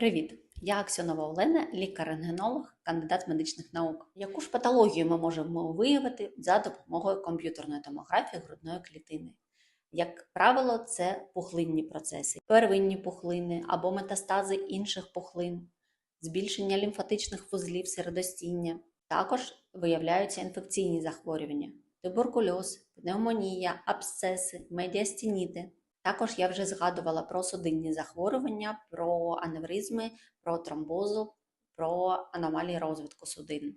Привіт! Я Аксьонова Олена, лікар-рентгенолог, кандидат медичних наук. Яку ж патологію ми можемо виявити за допомогою комп'ютерної томографії грудної клітини? Як правило, це пухлинні процеси, первинні пухлини або метастази інших пухлин, збільшення лімфатичних вузлів середостіння. Також виявляються інфекційні захворювання, туберкульоз, пневмонія, абсцеси, медіастініти. Також я вже згадувала про судинні захворювання, про аневризми, про тромбозу, про аномалії розвитку судин.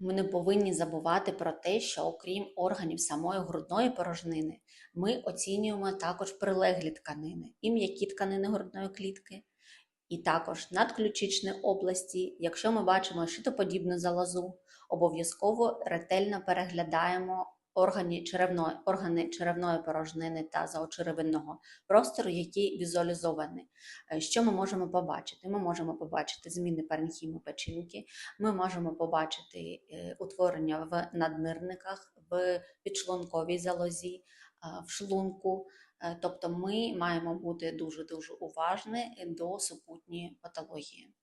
Ми не повинні забувати про те, що окрім органів самої грудної порожнини, ми оцінюємо також прилеглі тканини і м'які тканини грудної клітки, і також надключичні області. Якщо ми бачимо щитоподібну залозу, обов'язково ретельно переглядаємо органи черевної, органи черевної порожнини та заочеревинного простору, які візуалізовані. Е, Що ми можемо побачити? Ми можемо побачити зміни паренхіму печінки, ми можемо побачити е, утворення в наднирниках, в підшлунковій залозі, е, в шлунку. Тобто ми маємо бути дуже-дуже уважні до супутньої патології.